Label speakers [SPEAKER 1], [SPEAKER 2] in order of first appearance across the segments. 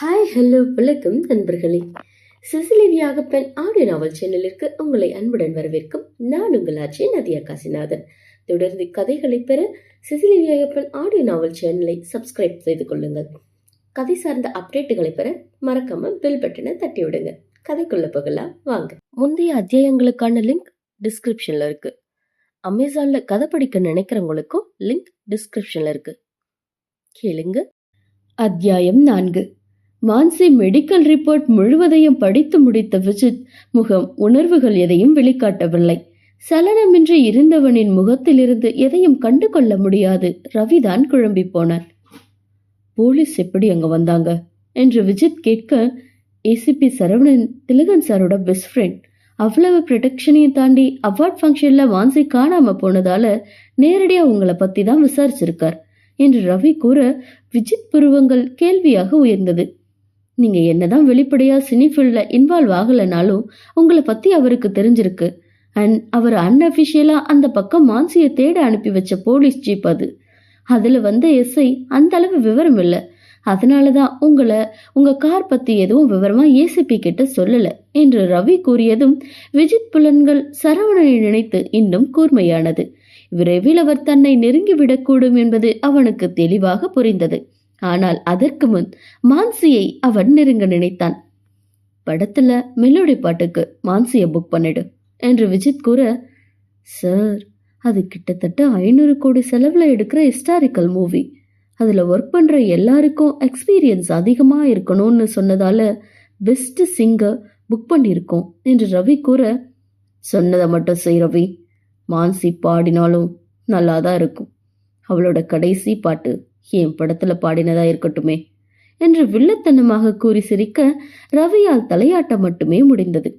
[SPEAKER 1] Hi hello வணக்கம் நண்பர்களே. சிசிலிவியாக பெண் ஆடியோ நாவல் சேனலிற்கு உங்களை அன்புடன் வரவேற்கும் நான் உங்கள் ஆட்சி நதியா காசிநாதன். தொடர்ந்து கதைகளை பெற சிசிலிவியாக பெண் ஆடியோ நாவல் சேனலை சப்ஸ்கிரைப் செய்து கொள்ளுங்கள். கதை சார்ந்த அப்டேட்டுகளை பெற மறக்காம பெல் பட்டனை தட்டி விடுங்க. கதைக்குள்ள போகலாம் வாங்க. முந்தைய அத்தியாயங்களுக்கான லிங்க் டிஸ்கிரிப்ஷன்ல இருக்கு. அமேசான்ல கதை படிக்க நினைக்கிறவங்களுக்கும் லிங்க் டிஸ்கிரிப்ஷன்ல இருக்கு. கேளுங்க. அத்தியாயம் நான்கு. மான்சி மெடிக்கல் ரிப்போர்ட் முழுவதையும் படித்து முடித்த விஜித் முகம் உணர்வுகள் எதையும் வெளிக்காட்டவில்லை. சலனமின்றி இருந்தவனின் முகத்திலிருந்து எதையும் கண்டு கொள்ள முடியாது. ரவிதான் குழம்பி போனான் போலீஸ் எப்படி அங்க வந்தாங்க? என்று விஜித் கேட்க ஏசிபி சரவணன் திலகன் சாரோட பெஸ்ட் ஃப்ரெண்ட் அவ்வளவு ப்ரொடெக்ஷனையும் தாண்டி அவார்ட் ஃபங்க்ஷன்ல வான்சி காணாம போனதால நேரடியா உங்களை பத்தி தான் விசாரிச்சிருக்கார். என்று ரவி கூற விஜித் புருவங்கள் கேள்வியாக உயர்ந்தது. நீங்க என்னதான் வெளிப்படையா சினி இன்வால்வ் ஆகலைனாலும் உங்களை பத்தி அவருக்கு தெரிஞ்சிருக்கு. அண்ட் அவர் அன்அஃபிஷியலா அந்த பக்கம் மான்சியை தேட அனுப்பி வச்ச போலீஸ் ஜீப் அது. அதுல வந்த எஸ்ஐ அந்த அளவு விவரம் இல்லை. அதனாலதான் உங்களை உங்க கார் பத்தி எதுவும் விவரமா ஏசிபி கிட்ட சொல்லல என்று ரவி கூறியதும் விஜித் புலன்கள் சரவணனை நினைத்து இன்னும் கூர்மையானது. விரைவில் அவர் தன்னை நெருங்கிவிடக்கூடும் என்பது அவனுக்கு தெளிவாக புரிந்தது. ஆனால் அதற்கு முன் மான்சியை அவன் நெருங்க நினைத்தான். படத்துல மெலோடி பாட்டுக்கு மான்சியை புக் பண்ணிடு என்று விஜித் கூற சார் அது கிட்டத்தட்ட ஐநூறு கோடி செலவுல எடுக்கிற ஹிஸ்டாரிக்கல் மூவி அதுல ஒர்க் பண்ற எல்லாருக்கும் எக்ஸ்பீரியன்ஸ் அதிகமா இருக்கணும்னு சொன்னதால பெஸ்ட் சிங்கர் புக் பண்ணியிருக்கோம் என்று ரவி கூற சொன்னதை மட்டும் செய் ரவி. மான்சி பாடினாலும் நல்லா தான் இருக்கும். அவளோட கடைசி பாட்டு என் படத்துல பாடினதா இருக்கட்டுமே என்று வில்லத்தனமாக கூறி சிரிக்க ரவியால் தலையாட்ட மட்டுமே முடிந்தது.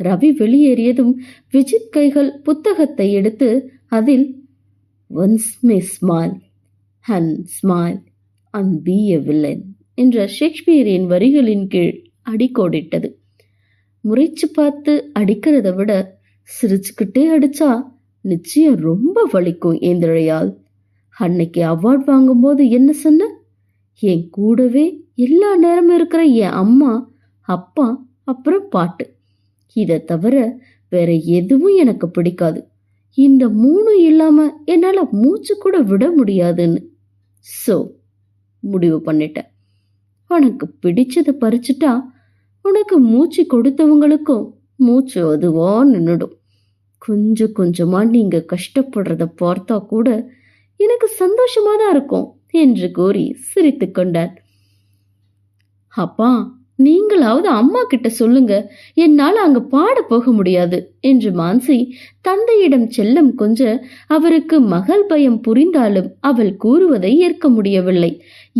[SPEAKER 1] ரவி வெளியேறியதும் விஜித் கைகள் புத்தகத்தை எடுத்து அதில் once may small and small and be a villain என்ற ஷேக்ஸ்பியரின் வரிகளின் கீழ் அடிக்கோடிட்டது. முறைச்சு பார்த்து அடிக்கிறத விட சிரிச்சுக்கிட்டே அடிச்சா நிச்சயம் ரொம்ப வலிக்கும் ஏந்திரையால் அன்னைக்கு அவார்ட் வாங்கும்போது என்ன சொன்ன? என் கூடவே எல்லா நேரமும் இருக்கிற என் அம்மா அப்பா அப்புறம் பாட்டு. இதை தவிர வேற எதுவும் எனக்கு பிடிக்காது. இந்த மூணும் இல்லாம என்னால் மூச்சு கூட விட முடியாதுன்னு. ஸோ முடிவு பண்ணிட்டேன் உனக்கு பிடிச்சதை பறிச்சுட்டா உனக்கு மூச்சு கொடுத்தவங்களுக்கும் மூச்சு அதுவா நின்றுடும் கொஞ்சம் கொஞ்சமாக நீங்கள் கஷ்டப்படுறத பார்த்தா கூட சந்தோஷமா தான் இருக்கும் என்று கூறி சிரித்து கொண்டார். அப்பா நீங்களாவது அம்மா கிட்ட சொல்லுங்க. என்னால் அங்க பாட போக முடியாது என்று மான்சி தந்தையிடம் செல்லம் கொஞ்ச அவருக்கு மகள் பயம் புரிந்தாலும் அவள் கூறுவதை ஏற்க முடியவில்லை.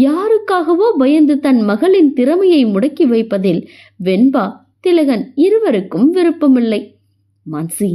[SPEAKER 1] யாருக்காகவோ பயந்து தன் மகளின் திறமையை முடக்கி வைப்பதில் வெண்பா திலகன் இருவருக்கும் விருப்பமில்லை. மான்சி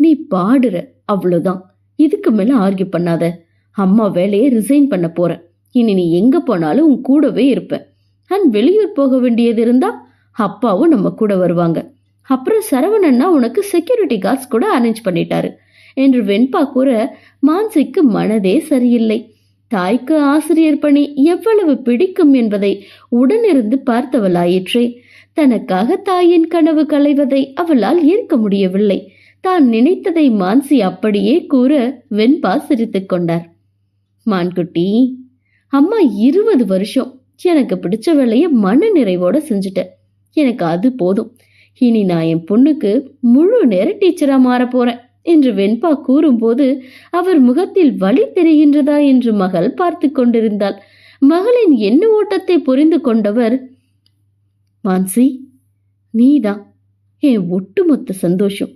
[SPEAKER 1] நீ பாடுற அவ்வளோதான் இதுக்கு மேல ஆர்கியூ பண்ணாத. அம்மா வேலையை ரிசைன் பண்ண போறேன். இனி நீ எங்க போனாலும் உன் கூடவே இருப்பேன். அண்ட் வெளியூர் போக வேண்டியது இருந்தா அப்பாவும் நம்ம கூட வருவாங்க. அப்புறம் சரவணன்னா உனக்கு செக்யூரிட்டி கார்ட்ஸ் கூட அரேஞ்ச் பண்ணிட்டாரு. என்று வெண்பா கூற மான்சிக்கு மனதே சரியில்லை. தாய்க்கு ஆசிரியர் பணி எவ்வளவு பிடிக்கும் என்பதை உடனிருந்து பார்த்தவளாயிற்றே. தனக்காக தாயின் கனவு களைவதை அவளால் ஏற்க முடியவில்லை. தான் நினைத்ததை மான்சி அப்படியே கூற வெண்பா சிரித்துக் கொண்டார். மான்குட்டி அம்மா இருபது வருஷம். எனக்கு பிடிச்ச வேலையை மன நிறைவோட செஞ்சுட்டேன். எனக்கு அது போதும். இனி நான் என் பொண்ணுக்கு முழு நேர டீச்சரா மாற போறேன் என்று வெண்பா கூறும்போது அவர் முகத்தில் வழி தெரிகின்றதா என்று மகள் பார்த்து கொண்டிருந்தாள். மகளின் எண்ண ஓட்டத்தை புரிந்து கொண்டவர் மான்சி நீதான். என் ஒட்டுமொத்த சந்தோஷம்.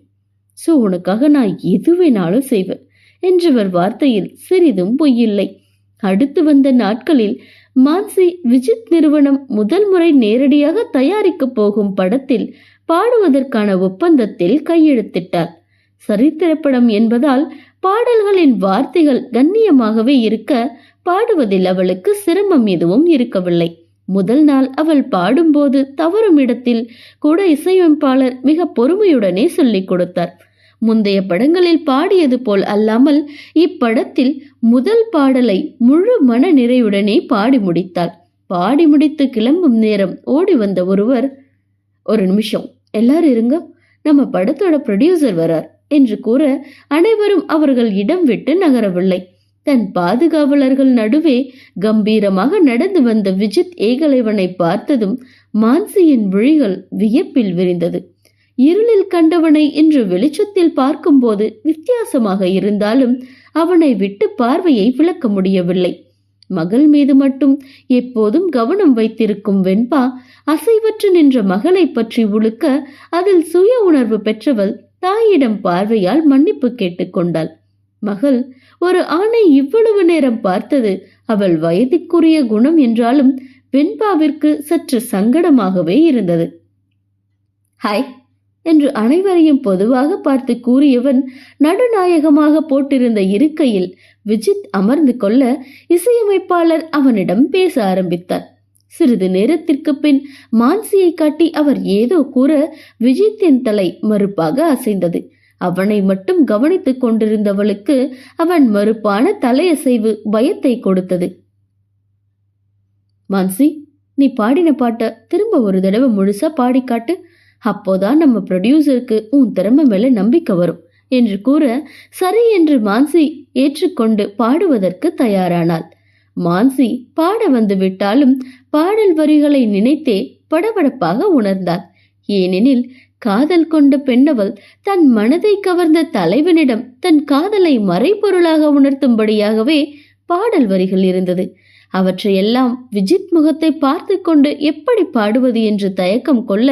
[SPEAKER 1] ஸோ உனக்காக நான் எது வேணாலும் செய்வேன். என்றவர் வார்த்தையில் சிறிதும் பொய்யில்லை. அடுத்து வந்த நாட்களில் மான்சி விஜித் நிறுவனம் முதல் முறை நேரடியாக தயாரிக்கப் போகும் படத்தில் பாடுவதற்கான ஒப்பந்தத்தில் கையெழுத்திட்டார். சரித்திரப்படம் என்பதால் பாடல்களின் வார்த்தைகள் கண்ணியமாகவே இருக்க பாடுவதில் அவளுக்கு சிரமம் எதுவும் இருக்கவில்லை. முதல் நாள் அவள் பாடும்போது தவறும் இடத்தில் கூட இசையமைப்பாளர் மிக பொறுமையுடனே சொல்லிக் கொடுத்தார். முந்தைய படங்களில் பாடியது போல் அல்லாமல் இப்படத்தில் முதல் பாடலை முழு மன நிறைவுடனே பாடி முடித்தாள். பாடி முடித்து கிளம்பும் நேரம் ஓடி வந்த ஒருவர் ஒரு நிமிஷம் எல்லாரும் இருங்க. நம்ம படத்தோட ப்ரொடியூசர் வரார் என்று கூற அனைவரும் அவர்கள் இடம் விட்டு நகரவில்லை. தன் பாதுகாவலர்கள் நடுவே கம்பீரமாக நடந்து வந்த விஜித் ஏகலைவனை பார்த்ததும் மான்சியின் விழிகள் வியப்பில் விரிந்தது. இருளில் கண்டவனை இன்று வெளிச்சத்தில் பார்க்கும்போது வித்தியாசமாக இருந்தாலும் அவனை விட்டு பார்வையை விளக்க முடியவில்லை. மகள் மீது மட்டும் எப்போதும் கவனம் வைத்திருக்கும் வெண்பா அசைவற்று நின்ற மகளை பற்றி உழுக்க அதில் சுய உணர்வு பெற்றவள் தாயிடம் பார்வையால் மன்னிப்பு கேட்டுக்கொண்டாள் மகள் ஒரு ஆணை இவ்வளவு நேரம் பார்த்தது அவள் வயதுக்குரிய குணம் என்றாலும் வெண்பாவிற்கு சற்று சங்கடமாகவே இருந்தது. ஹாய் என்று அனைவரையும் பொதுவாக பார்த்து கூறியவன் நடுநாயகமாக போட்டிருந்த இருக்கையில் விஜித் அமர்ந்து கொள்ள இசையமைப்பாளர் அவனிடம் பேச ஆரம்பித்தார். சிறிது நேரத்திற்கு பின் மான்சியை காட்டி அவர் ஏதோ கூற விஜித்தின் தலை மறுப்பாக அசைந்தது. அவனை மட்டும் கவனித்துக் கொண்டிருந்தவளுக்கு அவன் மறுப்பான தலையசைவு பயத்தை கொடுத்தது. மான்சி நீ பாடின பாட்ட திரும்ப ஒரு தடவை முழுசா பாடி காட்டு. அப்போதான் நம்ம ப்ரொடியூசருக்கு உன் திறமை மேல நம்பிக்கை வரும் என்று கூற சரி என்று மான்சி ஏற்றுக்கொண்டு பாடுவதற்கு தயாரானாள். மான்சி பாட வந்து விட்டாலும் பாடல் வரிகளை நினைத்தே படபடப்பாக உணர்ந்தாள். ஏனெனில் காதல் கொண்ட பெண்ணவள் தன் மனதை கவர்ந்த தலைவனிடம் தன் காதலை மறைபொருளாக உணர்த்தும்படியாகவே பாடல் வரிகள் இருந்தது. அவற்றையெல்லாம் விஜித் முகத்தை பார்த்து கொண்டு எப்படி பாடுவது என்று தயக்கம் கொள்ள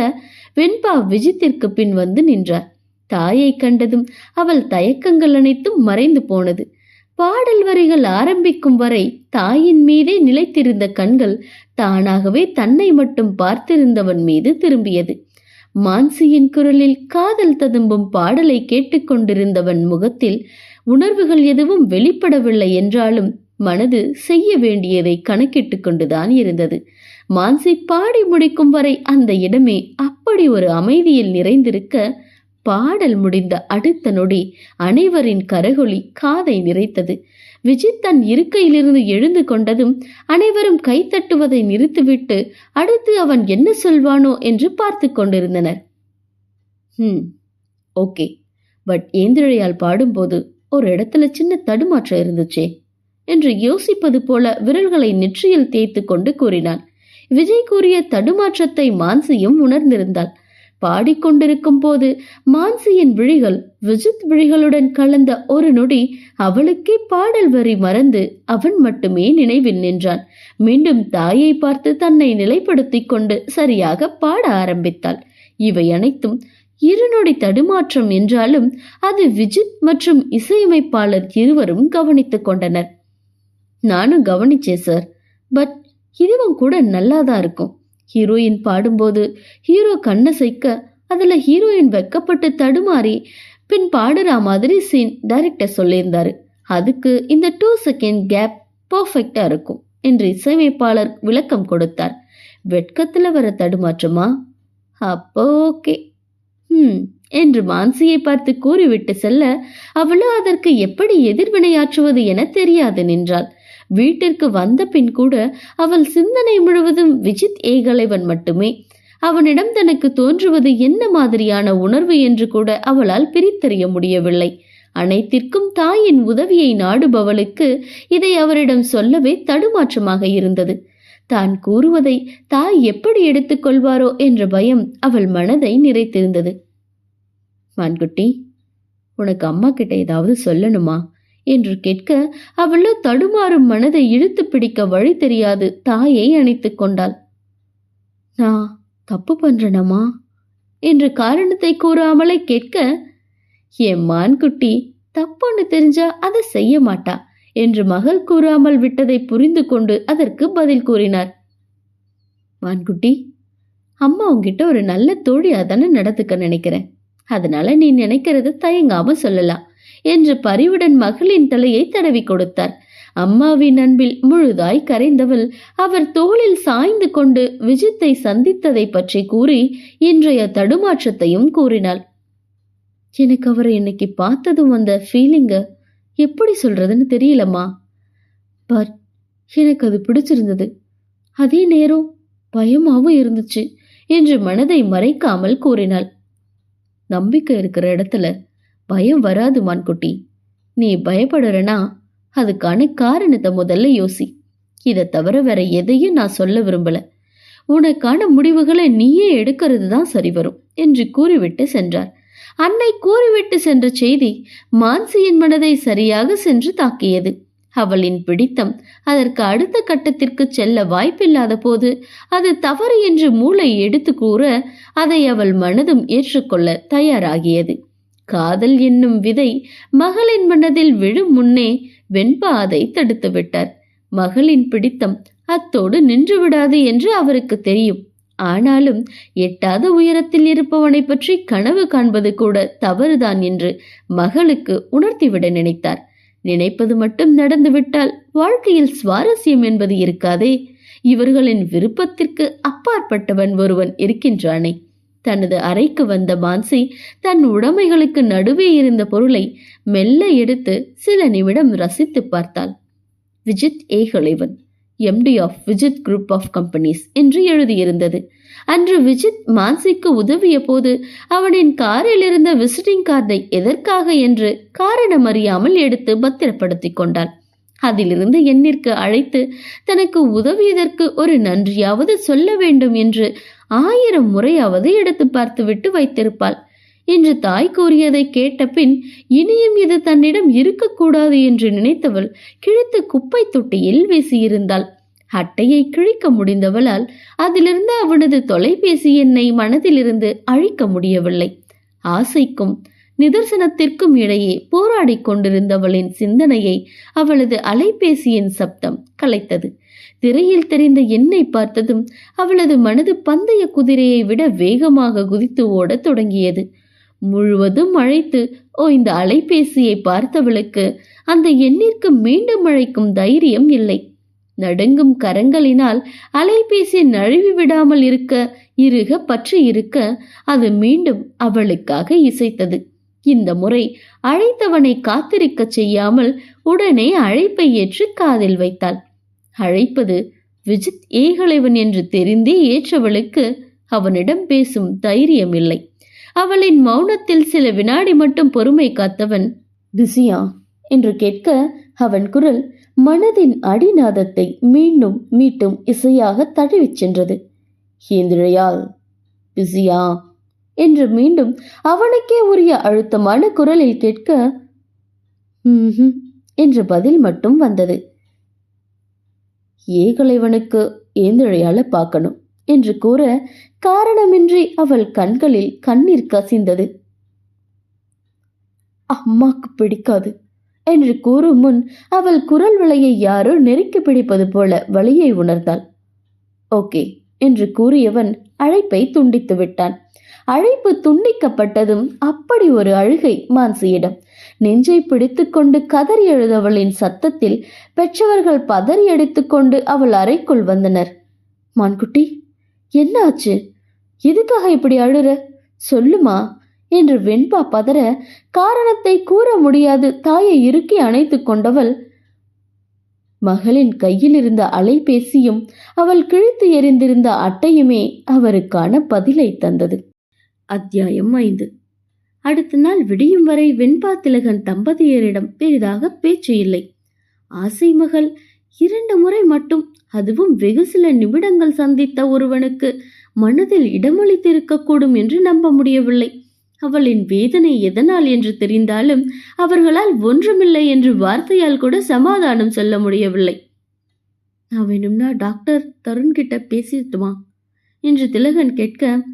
[SPEAKER 1] வெண்பா விஜித்திற்கு பின் வந்து நின்றார். தாயை கண்டதும் அவள் தயக்கங்கள் அனைத்தும் மறைந்து போனது. பாடல் வரிகள் ஆரம்பிக்கும் வரை தாயின் மீதே நிலைத்திருந்த கண்கள் தானாகவே தன்னை மட்டும் பார்த்திருந்தவன் மீது திரும்பியது. மான்சியின் குரலில் காதல் ததும்பும் பாடலை கேட்டுக்கொண்டிருந்தவன் முகத்தில் உணர்வுகள் எதுவும் வெளிப்படவில்லை என்றாலும் மனது செய்ய வேண்டியதை கணக்கிட்டு கொண்டுதான் இருந்தது. மான்சி பாடி முடிக்கும் வரை அந்த இடமே அப்படி ஒரு அமைதியில் நிறைந்திருக்க பாடல் முடிந்த அடுத்த நொடி அனைவரின் கரகொலி காதை நிறைத்தது. விஜித் தன் இருக்கையிலிருந்து எழுந்து கொண்டதும் அனைவரும் கைத்தட்டுவதை நிறுத்திவிட்டு அடுத்து அவன் என்ன சொல்வானோ என்று பார்த்து கொண்டிருந்தனர். ம் ஓகே. பட் ஏந்திழையால் பாடும்போது ஒரு இடத்துல சின்ன தடுமாற்றம் இருந்துச்சே என்று யோசிப்பது போல விரல்களை நெற்றியில் தேய்த்து கொண்டு கூறினான். விஜய் கூறிய தடுமாற்றத்தை மான்சியும் உணர்ந்திருந்தாள். பாடிக்கொண்டிருக்கும் போது மான்சியின் விழிகள் விஜித் விழிகளுடன் கலந்த ஒரு நொடி அவளுக்கே பாடல் வரி மறந்து அவன் மட்டுமே நினைவில் நின்றான். மீண்டும் தாயை பார்த்து தன்னை நிலைப்படுத்திக் கொண்டு சரியாக பாட ஆரம்பித்தாள். இவை அனைத்தும் இருநொடி தடுமாற்றம் என்றாலும் அது விஜித் மற்றும் இசையமைப்பாளர் இருவரும் கவனித்துக் கொண்டனர். நானும் கவனிச்சேன் சார் பட் இதுவும் கூட நல்லாதான் இருக்கும். ஹீரோயின் பாடும்போது ஹீரோ கண்ணசைக்க அதில் ஹீரோயின் வெக்கப்பட்டு தடுமாறி பின் பாடுற மாதிரி சீன் டைரக்டர் சொல்லியிருந்தாரு. அதுக்கு இந்த டூ செகண்ட் கேப் பர்ஃபெக்டாக இருக்கும் என்று இசையமைப்பாளர் விளக்கம் கொடுத்தார். வெட்கத்தில் வர தடுமாற்றமா? அப்போ ஓகே ம் என்று மான்சியை பார்த்து கூறிவிட்டு செல்ல அவளோ அதற்கு எப்படி எதிர்வினையாற்றுவது என தெரியாது நின்றாள். வீட்டிற்கு வந்த பின் கூட அவள் சிந்தனை முழுவதும் விஜித் ஏகலைவன் மட்டுமே. அவனிடம் தனக்கு தோன்றுவது என்ன மாதிரியான உணர்வு என்று கூட அவளால் பிரித்தறிய முடியவில்லை. அனைத்திற்கும் தாயின் உதவியை நாடுபவளுக்கு இதை அவரிடம் சொல்லவே தடுமாற்றமாக இருந்தது. தான் கூறுவதை தாய் எப்படி எடுத்துக்கொள்வாரோ என்ற பயம் அவள் மனதை நிறைத்திருந்தது. மான்குட்டி உனக்கு அம்மா கிட்ட ஏதாவது சொல்லணுமா? என்று கேட்க அவளோ தடுமாறும் மனதை இழுத்து பிடிக்க வழி தெரியாது. தாயை அணைத்து கொண்டாள். நான் தப்பு பண்றேனம்மா. என்று காரணத்தை கூறாமலே கேட்க என் மான்குட்டி தப்புன்னு தெரிஞ்சா அதை செய்ய மாட்டா. என்று மகள் கூறாமல் விட்டதை புரிந்து கொண்டு அதற்கு பதில் கூறினார். மான்குட்டி அம்மா உங்ககிட்ட ஒரு நல்ல தோழியா தானே நடத்துக்க நினைக்கிறேன். அதனால நீ நினைக்கிறத தயங்காம சொல்லலாம். என்று பரிவுடன் மகளின் தலையை தடவி கொடுத்தார். அம்மாவின் அன்பில் முழுதாய் கரைந்தவள் அவர் தோளில் சாய்ந்து கொண்டு விஜித்தை சந்தித்ததை பற்றி கூறி இன்றைய தடுமாற்றத்தையும் கூறினாள். எனக்கு அவரை இன்னைக்கு பார்த்ததும் வந்த ஃபீலிங்க எப்படி சொல்றதுன்னு தெரியலம்மா. பட் எனக்கு அது பிடிச்சிருந்தது.
[SPEAKER 2] அதே நேரம் பயமாவும் இருந்துச்சு என்று மனதை மறைக்காமல் கூறினாள். நம்பிக்கை இருக்கிற இடத்துல பயம் வராது மான்குட்டி. நீ பயப்படுறனா? அதுக்கான காரணத்தை முதல்ல யோசி. இதை தவிர வேற எதையும் நான் சொல்ல விரும்பல. உனக்கான முடிவுகளை நீயே எடுக்கிறது தான் சரி வரும் என்று கூறிவிட்டு சென்றார். அன்னை கூறிவிட்டு சென்ற செய்தி மான்சியின் மனதை சரியாக சென்று தாக்கியது. அவளின் பிடித்தம் அதற்கு அடுத்த கட்டத்திற்கு செல்ல வாய்ப்பில்லாத போது அது தவறு என்று மூளை எடுத்து கூற அதை அவள் மனதும் ஏற்றுக்கொள்ள தயாராகியது. காதல் என்னும் விதை மகளின் மனதில் விழும் முன்னே வெண்பாதை தடுத்துவிட்டார் தடுத்து விட்டார். மகளின் பிடித்தம் அத்தோடு நின்று விடாது என்று அவருக்கு தெரியும். ஆனாலும் எட்டாத உயரத்தில் இருப்பவனை பற்றி கனவு காண்பது கூட தவறுதான் என்று மகளுக்கு உணர்த்திவிட நினைத்தார். நினைப்பது மட்டும் நடந்துவிட்டால் வாழ்க்கையில் சுவாரஸ்யம் என்பது இருக்காதே. இவர்களின் விருப்பத்திற்கு அப்பாற்பட்டவன் ஒருவன் இருக்கின்றானே. தனது அறைக்கு வந்த பான்சி தன் உடைமைகளுக்கு நடுவே இருந்த பொருளை மெல்ல எடுத்து சில நிமிடம் ரசித்து பார்த்தாள். Vijith Ekalaivan MD of Vijith group of companies என்று எழுதியிருந்தது. அன்று விஜித் மான்சிக்கு உதவிய போது அவனின் காரில் இருந்த விசிட்டிங் கார்டை எதற்காக என்று காரணம் அறியாமல் எடுத்து பத்திரப்படுத்தி கொண்டாள். அதிலிருந்து எண்ணிற்கு அழைத்து தனக்கு உதவியதற்கு ஒரு நன்றியாவது சொல்ல வேண்டும் என்று ஆயிரம் முறையாவது எடுத்து பார்த்துவிட்டு வைத்திருப்பாள். என்று தாய் கூறியதை கேட்ட பின் இனியும் இது தன்னிடம் இருக்கக்கூடாது என்று நினைத்தவள் கிழித்து குப்பை தொட்டியில் வீசியிருந்தாள். அட்டையை கிழிக்க முடிந்தவளால் அதிலிருந்து அவனது தொலைபேசி எண்ணை மனதிலிருந்து அழிக்க முடியவில்லை. ஆசைக்கும் நிதர்சனத்திற்கும் இடையே போராடிக் கொண்டிருந்தவளின் சிந்தனையை அவளது அலைபேசியின் சப்தம் கலைத்தது. திரையில் தெரிந்த என்னை பார்த்ததும் அவளது மனது பந்தய குதிரையை விட வேகமாக குதித்து ஓடத் தொடங்கியது. முழுவதும் அழைத்து ஓ இந்த அலைபேசியை பார்த்தவளுக்கு அந்த எண்ணிற்கு மீண்டும் அழைக்கும் தைரியம் இல்லை. நடுங்கும் கரங்களினால் அலைபேசி நழுவி விடாமல் இருக்க இறுக பற்றி இருக்க அது மீண்டும் அவளுக்காக இசைத்தது. இந்த முறை அழைத்தவனை காத்திருக்கச் செய்யாமல் உடனே அழைப்பை ஏற்று காதில் வைத்தாள். அழைப்பது விஜித் ஏகலைவன் என்று தெரிந்தே ஏற்றவளுக்கு அவனிடம் பேசும் தைரியம் இல்லை அவளின் மௌனத்தில் சில வினாடி மட்டும் பொறுமை காத்தவன் பிஸியா? என்று கேட்க அவன் குரல் மனதின் அடிநாதத்தை மீண்டும் மீட்டும் இசையாக தழுவிச் சென்றது. ஏந்திரையால் பிஸியா? என்று மீண்டும் அவனுக்கே உரிய அழுத்தமான குரலில் கேட்க என்று பதில் மட்டும் வந்தது. ஏகலைவனுக்கு ஏந்திழையால பார்க்கணும் என்று கூற காரணமின்றி அவள் கண்களில் கண்ணீர் கசிந்தது. அம்மாக்கு பிடிக்காது என்று கூறும் முன் அவள் குரல் வலையை யாரோ நெருக்கி பிடிப்பது போல வலியை உணர்ந்தாள். ஓகே என்று கூறியவன் அழைப்பை துண்டித்து விட்டான். அழைப்பு துண்டிக்கப்பட்டதும் அப்படி ஒரு அழுகை மான்சியிடம். நெஞ்சை பிடித்துக்கொண்டு கதறி எழுதவளின் சத்தத்தில் பெற்றவர்கள் பதறி அடித்துக்கொண்டு அவள் அறைக்குள் வந்தனர். மான்குட்டி என்ன ஆச்சு எதுக்காக இப்படி அழுற? சொல்லுமா? என்று வெண்பா பதற காரணத்தை கூற முடியாது தாயை இறுக்கி அணைத்துக் கொண்டவள். மகளின் கையில் இருந்த அலைபேசியும் அவள் கிழித்து எறிந்திருந்த அட்டையுமே அவருக்கான பதிலை தந்தது. அத்தியாயம் ஐந்து. அடுத்த நாள் விடியும் வரை வெண்பா திலகன் தம்பதியரிடம் பெரிதாக பேச்சு இல்லை. ஆசை மகள் இரண்டு முறை மட்டும் அதுவும் வெகு சில நிமிடங்கள் சந்தித்த ஒருவனுக்கு மனதில் இடமளித்திருக்கக்கூடும் என்று நம்ப முடியவில்லை. அவளின் வேதனை எதனால் என்று தெரிந்தாலும் அவர்களால் ஒன்றுமில்லை என்று வார்த்தையால் கூட சமாதானம் சொல்ல முடியவில்லை. நான் வேணும்னா டாக்டர் தருண் கிட்ட பேசிட்டுமா? என்று திலகன் கேட்க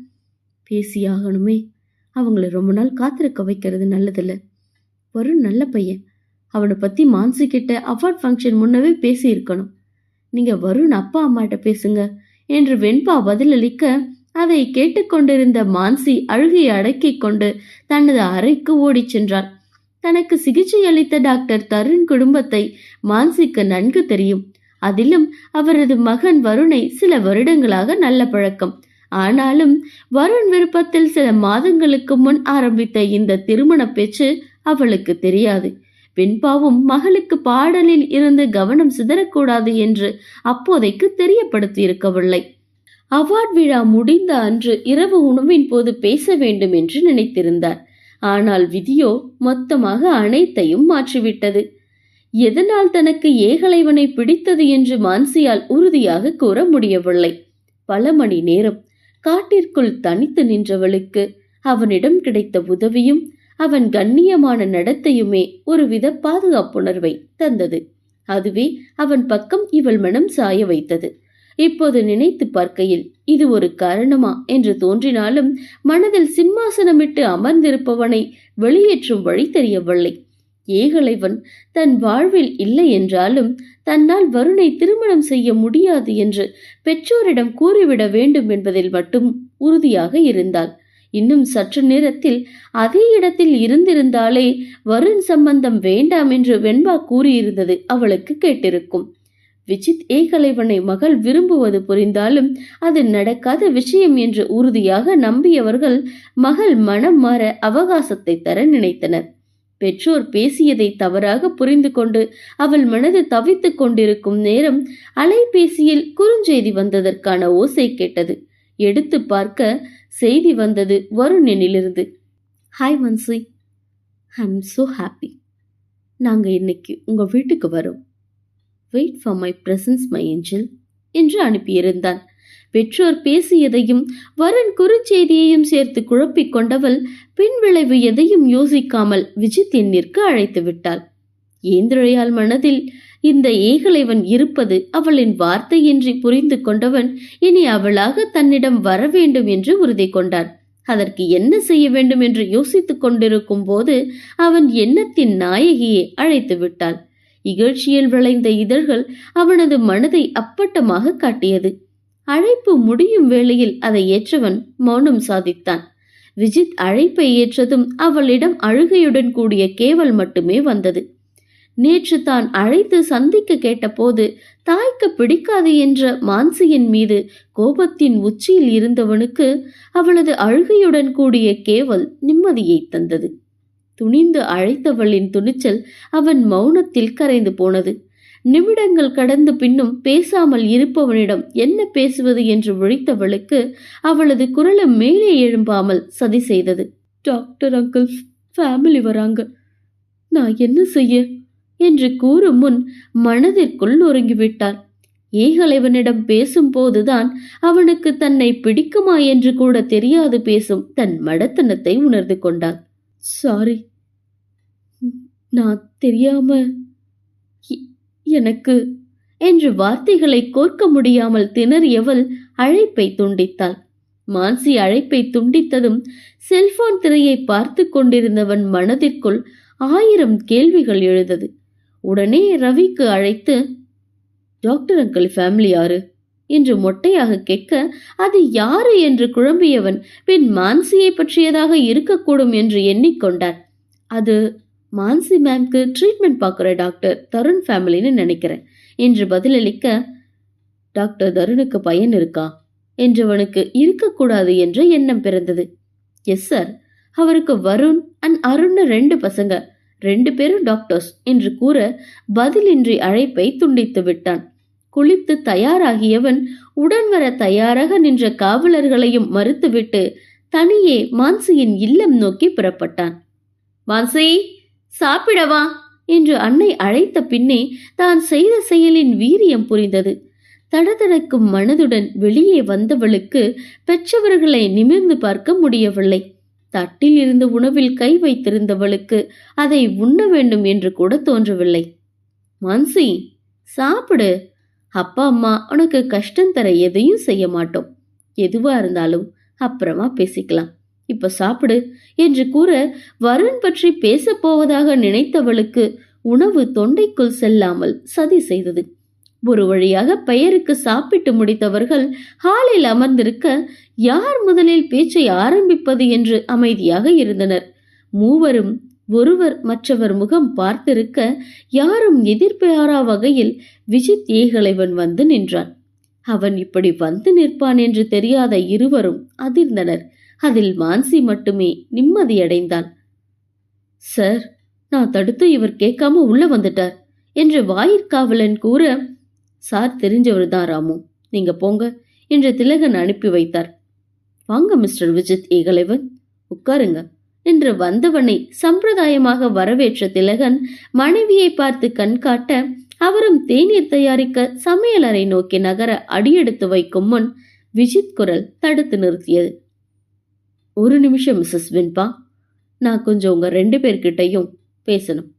[SPEAKER 2] பேசியாகணுமே. அவங்கள ரொம்ப நாள் காத்திருக்க வைக்கிறது நல்லதில்ல. வருண் நல்ல பையன். அவனை பற்றி மான்சிக்கிட்ட அவார்ட் ஃபங்க்ஷன் முன்னவே பேசியிருக்கணும். நீங்கள் வருண் அப்பா அம்மாட்ட பேசுங்க என்று வெண்பா பதிலளிக்க அதை கேட்டுக்கொண்டிருந்த மான்சி அழுகையை அடக்கிக் கொண்டு தனது அறைக்கு ஓடிச் சென்றார் தனக்கு சிகிச்சை அளித்த டாக்டர் தருண் குடும்பத்தை மான்சிக்கு நன்கு தெரியும். அதிலும் அவரது மகன் வருணை சில வருடங்களாக நல்ல பழக்கம். ஆனாலும் வருண் விருப்பத்தில் சில மாதங்களுக்கு முன் ஆரம்பித்த இந்த திருமண பேச்சு அவளுக்கு தெரியாது. வெண்பாவும் மகளுக்கு பாடலில் இருந்து கவனம் சிதறக்கூடாது என்று அப்போதைக்கு தெரியப்படுத்தியிருக்கவில்லை. அவார்ட் விழா முடிந்த அன்று இரவு உணவின் போது பேச வேண்டும் என்று நினைத்திருந்தார். ஆனால் விதியோ மொத்தமாக அனைத்தையும் மாற்றிவிட்டது. எதனால் தனக்கு ஏகலைவனை பிடித்தது என்று மான்சியால் உறுதியாக கூற முடியவில்லை. பல மணி நேரம் காட்டிற்குள் தனித்து நின்றவளுக்கு அவனிடம் கிடைத்த உதவியும் அவன் கண்ணியமான நடத்தையுமே ஒருவித பாதுகாப்புணர்வை தந்தது. அதுவே அவன் பக்கம் இவள் மனம் சாய வைத்தது. இப்போது நினைத்து பார்க்கையில் இது ஒரு காரணமா என்று தோன்றினாலும் மனதில் சிம்மாசனமிட்டு அமர்ந்திருப்பவனை வெளியேற்றும் வழி தெரியவில்லை. ஏகலைவன் தன் வாழ்வில் இல்லை என்றாலும் தன்னால் வருணை திருமணம் செய்ய முடியாது என்று பெற்றோரிடம் கூறிவிட வேண்டும் என்பதில் மட்டும் உறுதியாக இருந்தாள் இன்னும் சற்று நேரத்தில் அதே இடத்தில் இருந்திருந்தாலே வருண் சம்பந்தம் வேண்டாம் என்று வெண்பா கூறியிருந்தது அவளுக்கு கேட்டிருக்கும். விஜித் ஏகலைவனை மகள் விரும்புவது புரிந்தாலும் அது நடக்காத விஷயம் என்று உறுதியாக நம்பியவர்கள் மகள் மனம் மாற அவகாசத்தை தர நினைத்தனர். பெற்றோர் பேசியதை தவறாக புரிந்து கொண்டு அவள் மனது தவித்துக் கொண்டிருக்கும் நேரம் அலைபேசியில் குறுஞ்செய்தி வந்ததற்கான ஓசை கேட்டது. எடுத்து பார்க்க செய்தி வந்தது வருணினிலிருந்து hi Vanchi I am so happy நாங்கள் இன்னைக்கு உங்கள் வீட்டுக்கு வரோம். Wait for my presence my angel என்று அனுப்பியிருந்தான். பெற்றோர் பேசியதையும் வரன் குறுஞ்செய்தியையும் சேர்த்து குழப்பிக் கொண்டவள் பின்விளைவு எதையும் யோசிக்காமல் விஜித் எண்ணிற்கு அழைத்து விட்டாள். ஏந்திழையால் மனதில் இந்த ஏகலைவன் இருப்பது அவளின் வார்த்தையின்றி புரிந்து கொண்டவன் இனி அவளாக தன்னிடம் வர வேண்டும் என்று உறுதி கொண்டான். அதற்கு என்ன செய்ய வேண்டும் என்று யோசித்துக் கொண்டிருக்கும் போது அவன் எண்ணத்தின் நாயகியை அழைத்து விட்டாள். இகழ்ச்சியில் விளைந்த இதழ்கள் அவனது மனதை அப்பட்டமாக காட்டியது. அழைப்பு முடியும் வேளையில் அதை ஏற்றவன் மௌனம் சாதித்தான். விஜித் அழைப்பை ஏற்றதும் அவளிடம் அழுகையுடன் கூடிய கேவல் மட்டுமே வந்தது. நேற்று தான் அழைத்து சந்திக்க கேட்டபோது தாய்க்கு பிடிக்காது என்ற மான்சியின் மீது கோபத்தின் உச்சியில் இருந்தவனுக்கு அவளது அழுகையுடன் கூடிய கேவல் நிம்மதியை தந்தது. துணிந்து அழைத்தவளின் துணிச்சல் அவன் மௌனத்தில் கரைந்து போனது. நிமிடங்கள் கடந்து பின்னும் பேசாமல் இருப்பவனிடம் என்ன பேசுவது என்று விழித்தவளுக்கு அவளது குரலை மேலே எழும்பாமல் சதி செய்தது. டாக்டர் அங்கிள் ஃபேமிலி வராங்க. நான் என்ன செய்ய? என்று கூறும் முன் மனதிற்குள் ஒருங்கிவிட்டார் ஏகலைவனிடம் பேசும்போதுதான் அவனுக்கு தன்னை பிடிக்குமா என்று கூட தெரியாது பேசும் தன் மடத்தனத்தை உணர்ந்து கொண்டாள் சாரி நான் தெரியாம எனக்கு என்று வார்த்தைகளை கோர்க்க முடியாமல் திணறியவள் அழைப்பை துண்டித்தாள். மான்சி அழைப்பை துண்டித்ததும் செல்போன் திரையை பார்த்து கொண்டிருந்தவன் மனதிற்குள் ஆயிரம் கேள்விகள் எழுந்தது. உடனே ரவிக்கு அழைத்து டாக்டர் அங்கிள் ஃபேமிலி யாரு? என்று மொட்டையாக கேட்க அது யாரு? என்று குழம்பியவன் பின் மான்சியை பற்றியதாக இருக்கக்கூடும் என்று எண்ணிக்கொண்டான் அது மான்சி மேம்க்கு ட்ரீட்மெண்ட் பார்க்குற டாக்டர் தருண் ஃபேமிலின்னு நினைக்கிறேன். என்று பதிலளிக்க டாக்டர் தருணுக்கு பையன் இருக்கா? என்றவனுக்கு இருக்கக்கூடாது என்ற எண்ணம் பிறந்தது. எஸ் சார் அவருக்கு வருண் அண்ட் அருண்னு ரெண்டு பசங்க. ரெண்டு பேரும் டாக்டர்ஸ் என்று கூற பதிலின்றி அழைப்பை துண்டித்து விட்டான். குளித்து தயாராகியவன் உடன் வர தயாராக நின்ற காவலர்களையும் மறுத்துவிட்டு தனியே மான்சியின் இல்லம் நோக்கி புறப்பட்டான். மான்சி சாப்பிடவா? என்று அன்னை அழைத்த பின்னே தான் செய்த செயலின் வீரியம் புரிந்தது. தடதடக்கும் மனதுடன் வெளியே வந்தவளுக்கு பெற்றவர்களை நிமிர்ந்து பார்க்க முடியவில்லை. தட்டில் இருந்த உணவில் கை வைத்திருந்தவளுக்கு அதை உண்ண வேண்டும் என்று கூட தோன்றவில்லை. மான்சி சாப்பிடு. அப்பா அம்மா உனக்கு கஷ்டம் தர எதையும் செய்ய மாட்டோம். எதுவா இருந்தாலும் அப்புறமா பேசிக்கலாம். இப்ப சாப்பிடு என்று கூற வருண் பற்றி பேசப் போவதாக நினைத்தவளுக்கு உணவு தொண்டைக்குள் செல்லாமல் சதி செய்தது. ஒரு வழியாக பெயருக்கு சாப்பிட்டு முடித்தவர்கள் ஹாலில் அமர்ந்திருக்க யார் முதலில் பேச்சை ஆரம்பிப்பது என்று அமைதியாக இருந்தனர். மூவரும் ஒருவர் மற்றவர் முகம் பார்த்திருக்க யாரும் எதிர்பாரா வகையில் விஜித் ஏகலைவன் வந்து நின்றான். அவன் இப்படி வந்து நிற்பான் என்று தெரியாத இருவரும் அதிர்ந்தனர். அதில் மான்சி மட்டுமே நிம்மதியடைந்தான் சார் நான் தடுத்து இவர் கேட்காம உள்ள வந்துட்டார் என்று வாயிற்காவலன் கூற சார் தெரிஞ்சவர் தான் ராமு. நீங்க போங்க என்று திலகன் அனுப்பி வைத்தார். வாங்க மிஸ்டர் விஜித் ஏகலைவன் உட்காருங்க என்று வந்தவனை சம்பிரதாயமாக வரவேற்ற திலகன் மனைவியை பார்த்து கண்காட்ட அவரும் தேநீர் தயாரிக்க சமையலறை நோக்கி நகர அடியெடுத்து வைக்கும் முன் விஜித் குரல் தடுத்து நிறுத்தியது. ஒரு நிமிஷம் மிஸ்ஸஸ் வின்பா நான் கொஞ்சம் உங்கள் ரெண்டு பேர்கிட்டையும் பேசணும்.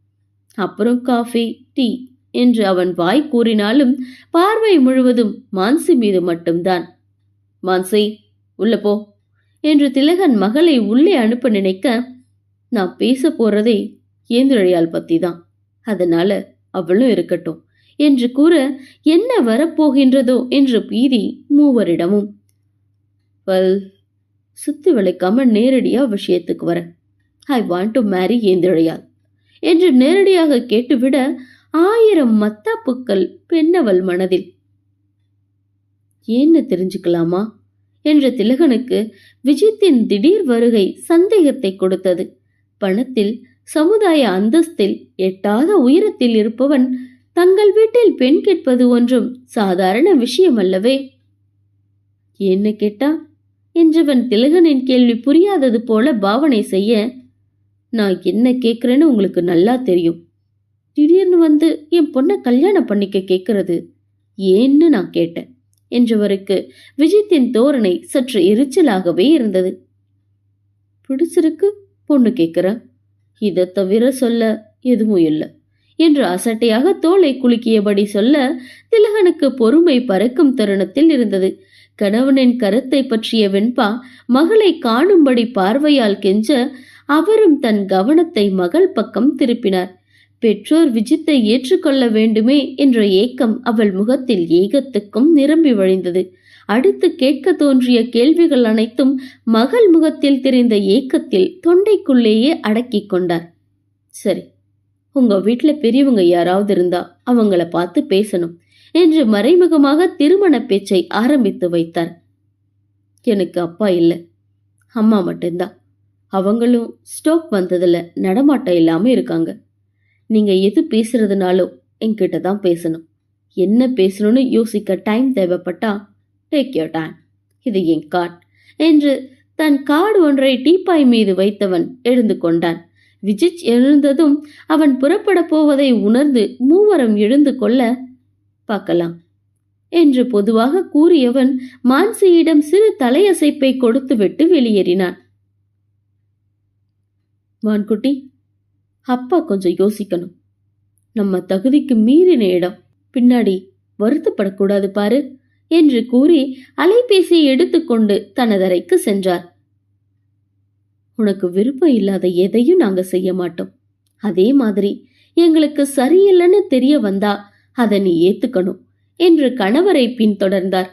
[SPEAKER 2] அப்புறம் காஃபி டீ என்று அவன் வாய் கூறினாலும் பார்வை முழுவதும் மான்சி மீது மட்டும்தான். மான்சி உள்ள போ என்று திலகன் மகளை உள்ளே அனுப்ப நினைக்க நான் பேச போறதே ஏந்திரழியால் பத்தி தான் அதனால அவளும் இருக்கட்டும் என்று கூற என்ன வரப்போகின்றதோ என்று பீதி மூவரிடமும். வல் சுத்தி வளைக்காம நேரடியா விஷயத்துக்கு வரேன் ஐ வாண்ட் டு மேரி ஏந்திழையாள் என்று நேரடியாக கேட்டுவிட ஆயிரம் மத்தாப்புக்கள் பெண்ணவள் மனதில். ஏன்னு தெரிஞ்சுக்கலாமா? என்ற திலகனுக்கு விஜயத்தின் திடீர் வருகை சந்தேகத்தை கொடுத்தது. பணத்தில் சமுதாய அந்தஸ்தில் எட்டாத உயரத்தில் இருப்பவன் தங்கள் வீட்டில் பெண் கேட்பது ஒன்றும் சாதாரண விஷயம் அல்லவே என்ன கேட்டா என்றவன் திலகனின் கேள்வி புரியாதது போல பாவனை செய்ய நான் என்ன கேட்குறேன்னு உங்களுக்கு நல்லா தெரியும். திடீர்னு வந்து என் பொண்ணை கல்யாணம் பண்ணிக்க கேட்கறது ஏன்னு நான் கேட்டேன் என்றவருக்கு விஜயத்தின் தோரணை சற்று எரிச்சலாகவே இருந்தது. பிடிச்சிருக்கு பொண்ணு கேட்கிறா இதை தவிர சொல்ல எதுவும் இல்லை என்று அசட்டையாக தோலை குலுக்கியபடி சொல்ல திலகனுக்கு பொறுமை பறக்கும் தருணத்தில் இருந்தது. கணவனின் கருத்தை பற்றிய வெண்பா மகளை காணும்படி பார்வையால் கெஞ்ச அவரும் தன் கவனத்தை மகள் பக்கம் திருப்பினார். பெற்றோர் விஜித்தை ஏற்றுக்கொள்ள வேண்டுமே என்ற ஏக்கம் அவள் முகத்தில் ஏகத்துக்கும் நிரம்பி வழிந்தது. அடுத்து கேட்க தோன்றிய கேள்விகள் அனைத்தும் மகள் முகத்தில் தெரிந்த ஏக்கத்தில் தொண்டைக்குள்ளேயே அடக்கிக் கொண்டார். சரி உங்க வீட்டில் பெரியவங்க யாராவது இருந்தா அவங்கள பார்த்து பேசணும். என்று மறைமுகமாக திருமண பேச்சை ஆரம்பித்து வைத்தார். எனக்கு அப்பா இல்லை. அம்மா மட்டும்தான். அவங்களும் ஸ்டோக் வந்ததில் நடமாட்டம் இல்லாமல் இருக்காங்க. நீங்கள் எது பேசுறதுனாலும் என்கிட்ட தான் பேசணும். என்ன பேசணும்னு யோசிக்க டைம் தேவைப்பட்டா டேக் யோர் டைம் இது என் கார்டு என்று தன் கார்டு ஒன்றை டீப்பாய் மீது வைத்தவன் எழுந்து கொண்டான். விஜித் எழுந்ததும் அவன் புறப்பட போவதை உணர்ந்து மூவரும் எழுந்து கொள்ள பார்க்கலாம். என்று பொதுவாக கூறியவன் மான்சியிடம் சிறு தலையசைப்பை கொடுத்துவிட்டு வெளியேறினான். மான்குட்டி அப்பா கொஞ்சம் யோசிக்கணும். நம்ம தகுதிக்கு மீறின இடம். பின்னாடி வருத்தப்படக்கூடாது பாரு என்று கூறி அலைபேசியை எடுத்துக்கொண்டு தனதரைக்கு சென்றார். உனக்கு விருப்பம் இல்லாத எதையும் நாங்க செய்ய மாட்டோம். அதே மாதிரி எங்களுக்கு சரியில்லைன்னு தெரிய வந்தா அதை நீ ஏத்துக்கணும் என்று கணவரை பின்தொடர்ந்தார்.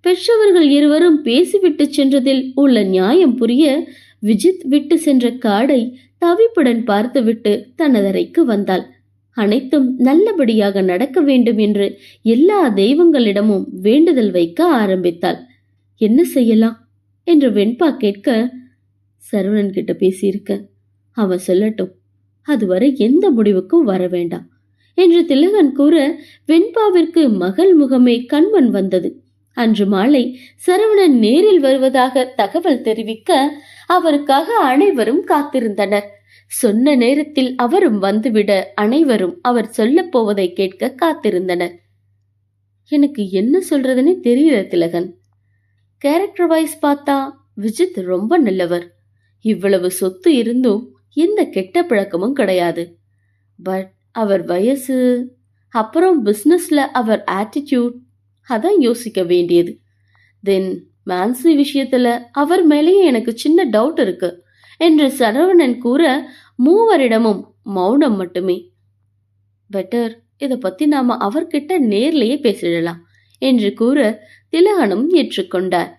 [SPEAKER 2] பெற்றவர்கள் இருவரும் பேசிவிட்டு சென்றதில் உள்ள நியாயம் புரிய விஜித் விட்டு சென்ற காடை தவிப்புடன் பார்த்துவிட்டு தனதரைக்கு வந்தாள். அனைத்தும் நல்லபடியாக நடக்க வேண்டும் என்று எல்லா தெய்வங்களிடமும் வேண்டுதல் வைக்க ஆரம்பித்தாள். என்ன செய்யலாம்? என்று வெண்பா கேட்க சரவணன் கிட்ட பேசியிருக்க. அவன் சொல்லட்டும். அதுவரை எந்த முடிவுக்கும் வர வேண்டாம். என்று திலகன் கூற வெண்பாவிற்கு மகள் முகமே கண்மன் வந்தது. அன்று மாலை சரவணன் நேரில் வருவதாக தகவல் தெரிவிக்க அவருக்காக அனைவரும் காத்திருந்தனர். சொன்ன நேரத்தில் அவரும் வந்துவிட அனைவரும் அவர் சொல்லப் போவதை கேட்க காத்திருந்தனர். எனக்கு என்ன சொல்றதுன்னு தெரியல திலகன். கேரக்டர் வைஸ் பார்த்தா விஜித் ரொம்ப நல்லவர். இவ்வளவு சொத்து இருந்தும் எந்த கெட்ட பழக்கமும் கிடையாது. பட் அவர் வயசு அப்புறம் பிஸ்னஸில் அவர் ஆட்டிடியூட் அதான் யோசிக்க வேண்டியது. தென் மான்சி விஷயத்தில் அவர் மேலேயே எனக்கு சின்ன டவுட் இருக்கு என்று சரவணன் கூற மூவரிடமும் மௌனம் மட்டுமே. பெட்டர் இதை பற்றி நாம் அவர்கிட்ட நேர்லேயே பேசிடலாம் என்று கூற திலகனும் ஏற்றுக்கொண்டார்.